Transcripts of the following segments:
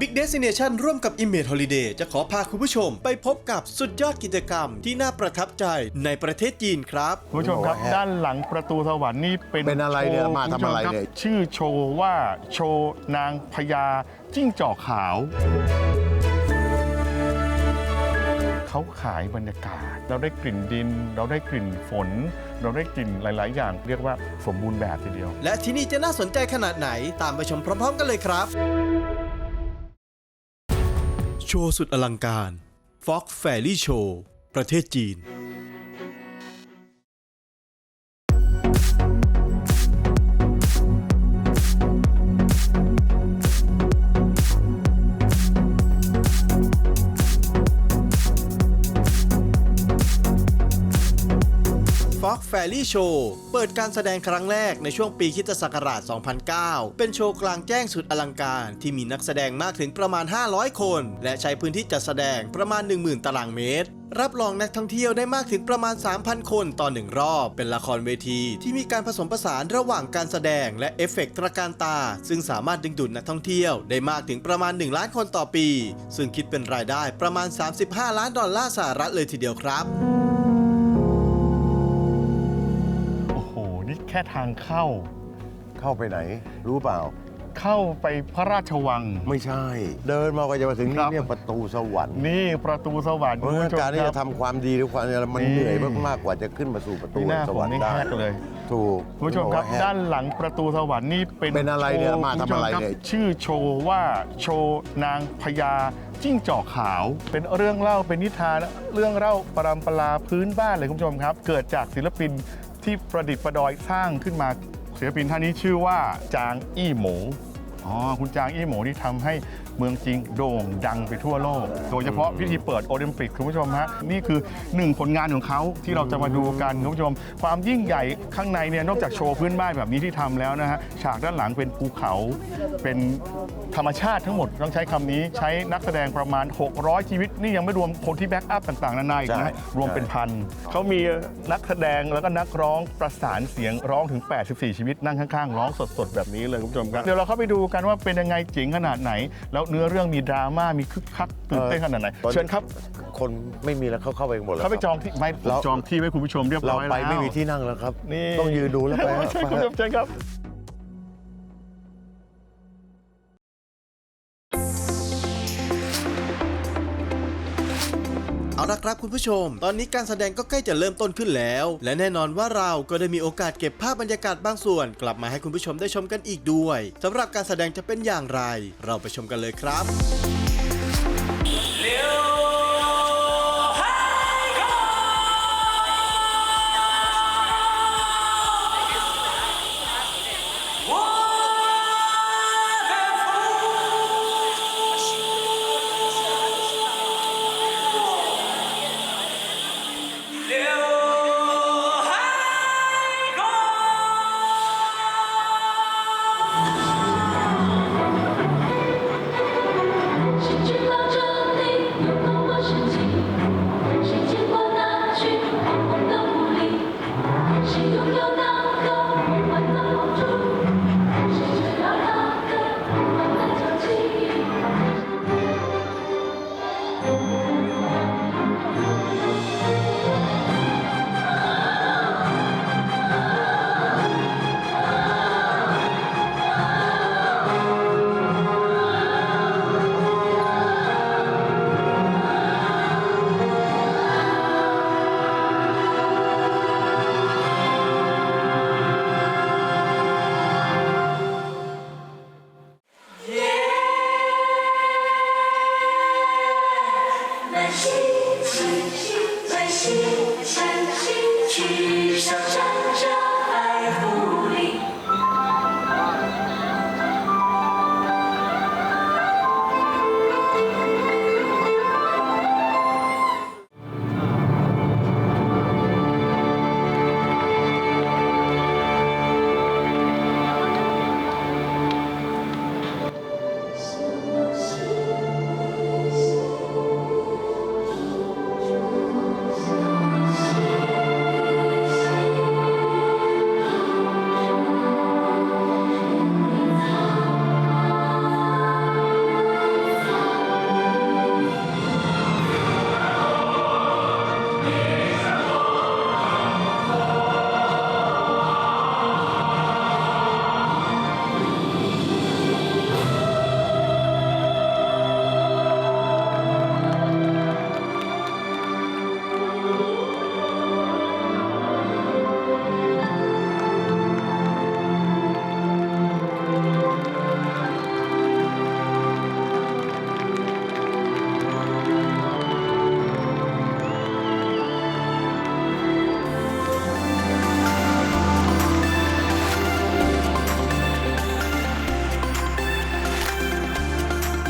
Big Destination ร่วมกับ Image Holiday จะขอพาคุณผู้ชมไปพบกับสุดยอดกิจกรรมที่น่าประทับใจในประเทศจีนครับ คุณผู้ชมครับ โอ้โหด้านหลังประตูสวรรค์นี่เป็นเป็นอะไรเนี่ยโชว์มาทำอะไรคุณผู้ชคบเนี่ยชื่อโชว์ว่าโชว์นางพญาจิ้งจอกขาว เขาขายบรรยากาศ เราได้กลิ่นดิน เราได้กลิ่นฝน เราได้กลิ่นหลาย ๆ อย่าง เรียกว่าสมบูรณ์แบบทีเดียว และที่นี่จะน่าสนใจขนาดไหนตามไปชมพร้อมๆกันเลยครับ โชว์สุดอลังการ Fox Fairy Show ประเทศจีน Fox Fairy Show เปิดการแสดงครั้งแรกในช่วงปีคิตศักราช 2009 เป็นโชว์กลางแจ้งสุดอลังการที่มีนักแสดงมากถึงประมาณ 500 คน และใช้พื้นที่จัดแสดงประมาณ 10,000 ตารางเมตรรับรองนักท่องเที่ยวได้มากถึงประมาณ 3,000 คนต่อหนึ่งรอบ เป็นละครเวทีที่มีการผสมผสานระหว่างการแสดงและเอฟเฟกต์ตระการตา ซึ่งสามารถดึงดูดนักท่องเที่ยวได้มากถึงประมาณ 1 ล้านคนต่อปี ซึ่งคิดเป็นรายได้ประมาณ 35 ล้านดอลลาร์สหรัฐเลยทีเดียวครับ ค่ทางเข้า เข้าไปไหน รู้เปล่า เข้าไปพระราชวัง ไม่ใช่ เดินมาก็จะมาถึงครันี่บ เนี่ยประตูสวรรค์นี่ประตูสวรรค์เพราะฉะนั้นคุณผู้ชมการที่คจะรับทำความดีหรือความอะไรมันนี่เหนื่อยมากๆกว่าจะขึ้นมาสู่ประตูนี่หน้าสผมวรรค์นี่ได้แฮกเลยถูกคุณผู้ชมครับอกว่าแฮกด้านหลังประตูสวรรค์นี่เป็นเป็นอะไรเนี่ยโชว์มาทำคุณผู้ชอะไรคบเนี่ยชื่อโชว์ว่าโชว์นางพญาจิ้งจอกขาว เป็นเรื่องเล่าเป็นนิทานเรื่องเล่าปรำปราพื้นบ้านเลยคุณผู้ชมครับ เกิดจากศิลปิน ที่ประดิษฐ์ประดอยสร้างขึ้นมาศิลปินท่านนี้ชื่อว่าจางอี้หมูอ๋อคุณจางอี้หมูที่ทำให้เมืองจริงโด่งดังไปทั่วโลก โดยเฉพาะพิธีเปิดโอลิมปิกคุณผู้ชมฮะนี่คือหนึ่งผลงานของเขาที่เราจะมาดูกันคุณผู้ชม ความยิ่งใหญ่ข้างในเนี่ยนอกจากโชว์พื้นบ้านแบบนี้ที่ทำแล้วนะฮะฉากด้านหลังเป็นภูเขา เป็นธรรมชาติทั้งหมดต้องใช้คำนี้ใช้นักแสดงประมาณ 600 ชีวิต นี่ยังไม่รวมคนที่แบ็กอัพต่างๆนานาอีกใช่นะรวมเป็นพันเขามีนักแสดงแล้วก็นักร้องประสานเสียงร้องถึง 84 ชีวิตนั่งข้างๆ ร้องสดๆ แบบนี้เลยคุณผู้ชมครับเดี๋ยวเราเข้าไปดูกันว่าเป็นยังไงเจ๋งขนาดไหนแล้วเนื้อเรื่องมีดราม่ามีคึกคักตื่นเต้นขนาดไหนตอนนี้เชิญครับ คนไม่มีแล้วเขาเข้าไปหมดแล้วเขาไปครับจองที่ไม่เราจองที่ไว้คุณผู้ชมเรียบเราร้อยแล้วไปไม่มีที่นั่งแล้วครับ นี่ต้องยืนดูแล้วไปใช่คุณผู้ชมเชิญครับ เอาละครับคุณผู้ชม ตอนนี้การแสดงก็ใกล้จะเริ่มต้นขึ้นแล้ว และแน่นอนว่าเราก็ได้มีโอกาสเก็บภาพบรรยากาศบางส่วน กลับมาให้คุณผู้ชมได้ชมกันอีกด้วยสำหรับการแสดงจะเป็นอย่างไร เราไปชมกันเลยครับ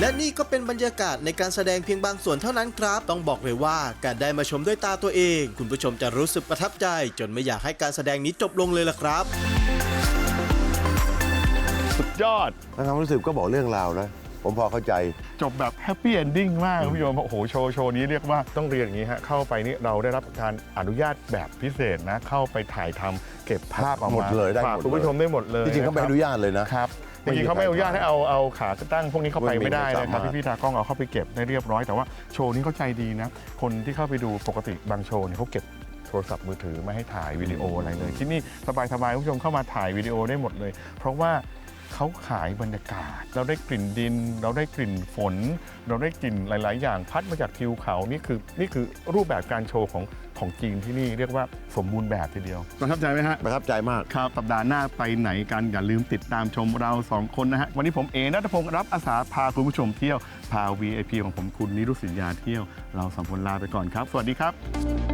และนี่ก็เป็นบรรยากาศในการแสดงเพียงบางส่วนเท่านั้นครับ ต้องบอกเลยว่าการได้มาชมด้วยตาตัวเอง คุณผู้ชมจะรู้สึกประทับใจ จนไม่อยากให้การแสดงนี้จบลงเลยล่ะครับสุดยอด แล้วความรู้สึกก็บอกเรื่องราวนะ ผมพอเข้าใจ จบแบบแฮปปี้เอนดิ้งมากคุณผู้ชมโอ้โหโชว์โชว์นี้เรียกว่าต้องเรียนอย่างนี้ฮะเข้าไปนี่เราได้รับการอนุญาตแบบพิเศษนะ เข้าไปถ่ายทำเก็บภาพออกหมมาดเลยได้ฝากหมดคุณผู้ชมได้หมดเลยจริงๆเขาไม่ะคอบนุญาตเลยนะ ครับ จไม่มีริงๆเขาไม่อนุญาตให้เอาเอาขาตั้งพวกนี้เข้าไปไม่มีไม่ได้เลยครับไม่สามารถพี่พี่ๆตากล้องเอาเข้าไปเก็บได้เรียบร้อยแต่ว่าโชว์นี้เขาใจดีนะ คนที่เข้าไปดูปกติบางโชว์เนี่ยเขาเก็บโทรศัพท์มือถือไม่ให้ถ่ายวิดีโออะไรเลย ที่นี่สบายๆคุณผู้ชมเข้ามาถ่ายวิดีโอได้หมดเลย เพราะว่า เขาขายบรรยากาศ เราได้กลิ่นดิน เราได้กลิ่นฝน เราได้กลิ่นหลาย ๆ อย่างพัดมาจากทิวเขานี่คือนี่คือรูปแบบการโชว์ของของจีนที่นี่เรียกว่าสมบูรณ์แบบทีเดียวประทับใจไหมฮะประทับใจมากครับสัปดาห์หน้าไปไหนกันอย่าลืมติดตามชมเรา 2 คนนะฮะ วันนี้ผมเอนัทพงศ์รับอาสาพาคุณผู้ชมเที่ยวพา VIP ของผมคุณนิรุตสินยาเที่ยว เราสองคนลาไปก่อนครับ สวัสดีครับ